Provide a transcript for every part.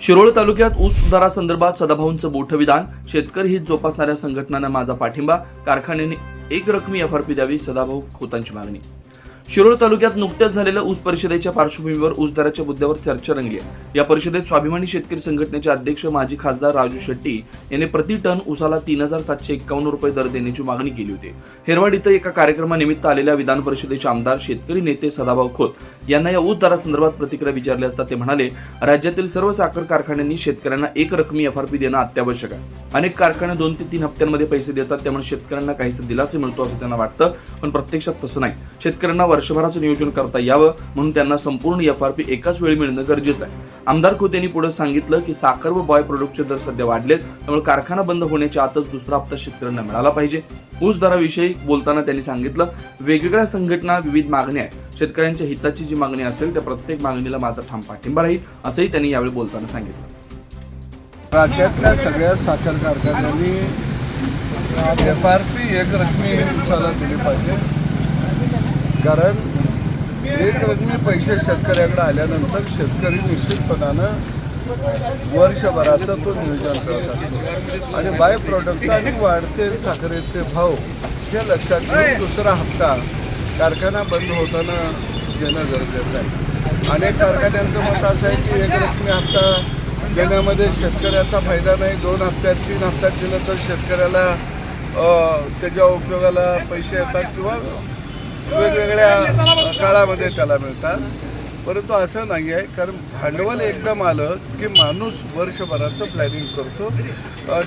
शिरोळ तालुक्यात ऊस सुधारासंदर्भात सदाभाऊंचं मोठं विधान. शेतकरी हित जोपासणाऱ्या संघटनांना माझा पाठिंबा. कारखान्याने एक रकमी एफआरपी द्यावी सदाभाऊ खोतांची मागणी. शिरोळ तालुक्यात नुकत्याच झालेल्या ऊस परिषदेच्या पार्श्वभूमीवर ऊस दराच्या मुद्द्यावर चर्चा रंगली या परिषदेत स्वाभिमानी शेतकरी संघटनेचे अध्यक्ष माजी खासदार राजू शेट्टी यांनी प्रति टन ऊसाला तीन हजार सातशे एक्कावन्न रुपये दर देण्याची मागणी केली होती. हेरवाड इथं एका कार्यक्रमानिमित्त आलेल्या विधान परिषदेचे आमदार शेतकरी नेते सदाभाऊ खोत यांना या ऊस दरासंदर्भात प्रतिक्रिया विचारली असता ते म्हणाले राज्यातील सर्व साखर कारखान्यांनी शेतकऱ्यांना एक रकमी एफआरपी देणं अत्यावश्यक आहे. अनेक कारखाने दोन ते तीन हप्त्यांमध्ये पैसे देतात त्यामुळे शेतकऱ्यांना काहीसा दिलासा मिळतो असं त्यांना वाटतं पण प्रत्यक्षात तसं नाही. शेतकऱ्यांना वर्षभराचं नियोजन करता यावं म्हणून त्यांना संपूर्ण एफ आर पी एकाच वेळी मिळणं गरजेचं आहे. आमदार खोत यांनी पुढे सांगितलं की साखर व बॉय प्रोडक्टचे दर सध्या वाढलेत त्यामुळे कारखाना बंद होण्याच्या आतच दुसरा हप्ता शेतकऱ्यांना मिळाला पाहिजे. ऊस दराविषयी बोलताना त्यांनी सांगितलं वेगवेगळ्या संघटना विविध मागण्या आहेत. शेतकऱ्यांच्या हिताची जी मागणी असेल त्या प्रत्येक मागणीला माझा ठाम पाठिंबा राहील असंही त्यांनी यावेळी बोलताना सांगितलं. राज्यातल्या सगळ्या साखर कारखान्यांनी एफ आर पी एक रकमी उसाला दिली पाहिजे. कारण एक रकमी पैसे शेतकऱ्याकडे आल्यानंतर शेतकरी निश्चितपणानं वर्षभराचं तो नियोजन करत असतो. आणि बाय प्रॉडक्ट आणि वाढते साखरेचे भाव हे लक्षात घेऊन दुसरा हप्ता कारखाना बंद होताना देणं गरजेचं आहे. अनेक कारखान्यांचं मत असं आहे की एक रकमी हप्ता देण्यामध्ये शेतकऱ्याचा फायदा नाही. दोन हप्त्यात तीन हप्त्यात दिलं तर शेतकऱ्याला त्याच्या उपयोगाला पैसे येतात किंवा वेगवेगळ्या काळामध्ये त्याला मिळतात. परंतु असं नाही आहे कारण भांडवल एकदम आलं की माणूस वर्षभराचं प्लॅनिंग करतो.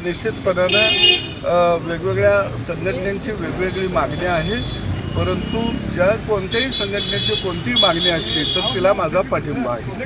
निश्चितपणानं वेगवेगळ्या संघटनेची वेगवेगळी मागणी आहे. परंतु ज्या कोणत्याही संघटनेची कोणतीही मागणी असली तर तिला माझा पाठिंबा आहे.